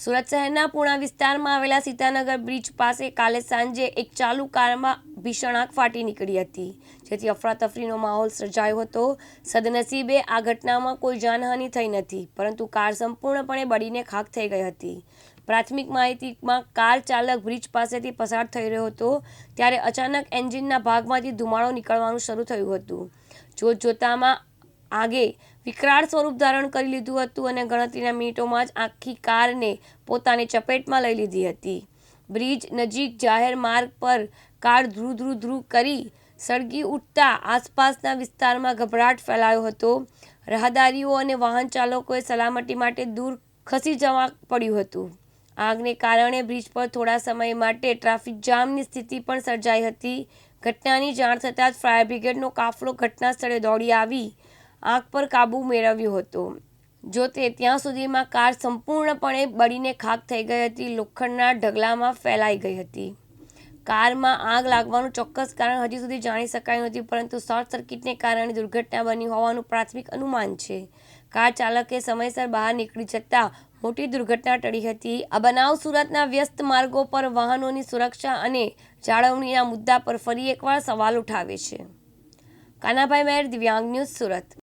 સુરત શહેરના પૂણા વિસ્તારમાં આવેલા સીતાનગર બ્રિજ પાસે કાલે સાંજે એક ચાલુ કારમાં ભીષણ આગ ફાટી નીકળી હતી, જેથી અફરાતફરીનો માહોલ સર્જાયો હતો. સદનસીબે આ ઘટનામાં કોઈ જાનહાનિ થઈ નથી, પરંતુ કાર સંપૂર્ણપણે બળીને ખાખ થઈ ગઈ હતી. પ્રાથમિક માહિતીમાં કાર ચાલક બ્રિજ પાસેથી પસાર થઈ રહ્યો હતો, ત્યારે અચાનક એન્જિનના ભાગમાંથી ધુમાડો નીકળવાનું શરૂ થયું હતું. જોત જોતામાં આગે વિકરાળ સ્વરૂપ ધારણ કરી લીધું હતું અને ગણતરીના મિનિટોમાં જ આખી કારને પોતાની ચપેટમાં લઈ લીધી હતી. બ્રિજ નજીક જાહેર માર્ગ પર કાર ધ્રુ ધ્રુ ધ્રુ કરી સળગી ઉઠતા આસપાસના વિસ્તારમાં ગભરાટ ફેલાયો હતો. રાહદારીઓ અને વાહન ચાલકોએ સલામતી માટે દૂર ખસી જવા પડ્યું હતું. આગને કારણે બ્રિજ પર થોડા સમય માટે ટ્રાફિક જામની સ્થિતિ પણ સર્જાઈ હતી. ઘટનાની જાણ થતાં જ ફાયર બ્રિગેડનો કાફલો ઘટના સ્થળે દોડી આવી. આગ પર કાબૂ મેળવ્યો હતો. જો તે ત્યાં સુધીમાં કાર સંપૂર્ણપણે બળીને ખાક થઈ ગઈ હતી, લોખંડના ઢગલામાં ફેલાઈ ગઈ હતી. કારમાં આગ લાગવાનું ચોક્કસ કારણ હજી સુધી જાણી શકાયું નથી, પરંતુ શોર્ટ સર્કિટને કારણે દુર્ઘટના બની હોવાનું પ્રાથમિક અનુમાન છે. કાર ચાલકે સમયસર બહાર નીકળી જતાં મોટી દુર્ઘટના ટળી હતી. આ બનાવ સુરતના વ્યસ્ત માર્ગો પર વાહનોની સુરક્ષા અને જાળવણીના મુદ્દા પર ફરી એકવાર સવાલ ઉઠાવે છે. કાનાભાઈ મહેર, દિવ્યાંગ ન્યૂઝ સુરત.